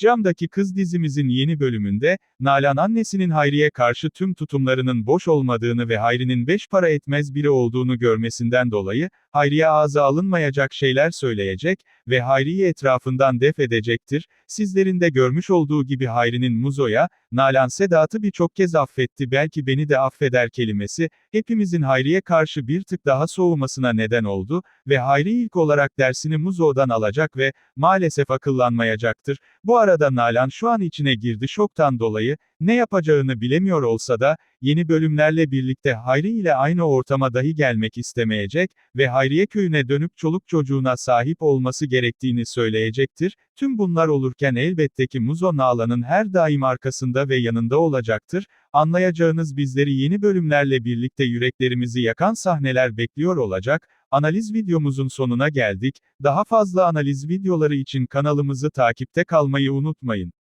Camdaki Kız dizimizin yeni bölümünde, Nalan annesinin Hayri'ye karşı tüm tutumlarının boş olmadığını ve Hayri'nin beş para etmez biri olduğunu görmesinden dolayı, Hayri'ye ağza alınmayacak şeyler söyleyecek ve Hayri'yi etrafından def edecektir. Sizlerin de görmüş olduğu gibi Hayri'nin Muzo'ya, Nalan Sedat'ı birçok kez affetti belki beni de affeder kelimesi, hepimizin Hayri'ye karşı bir tık daha soğumasına neden oldu ve Hayri ilk olarak dersini Muzo'dan alacak ve, maalesef akıllanmayacaktır. Bu arada Nalan şu an içine girdi şoktan dolayı, ne yapacağını bilemiyor olsa da, yeni bölümlerle birlikte Hayri ile aynı ortama dahi gelmek istemeyecek ve Hayriye köyüne dönüp çoluk çocuğuna sahip olması gerektiğini söyleyecektir. Tüm bunlar olurken elbette ki Muzo Nalan'ın her daim arkasında ve yanında olacaktır. Anlayacağınız bizleri yeni bölümlerle birlikte yüreklerimizi yakan sahneler bekliyor olacak. Analiz videomuzun sonuna geldik. Daha fazla analiz videoları için kanalımızı takipte kalmayı unutmayın.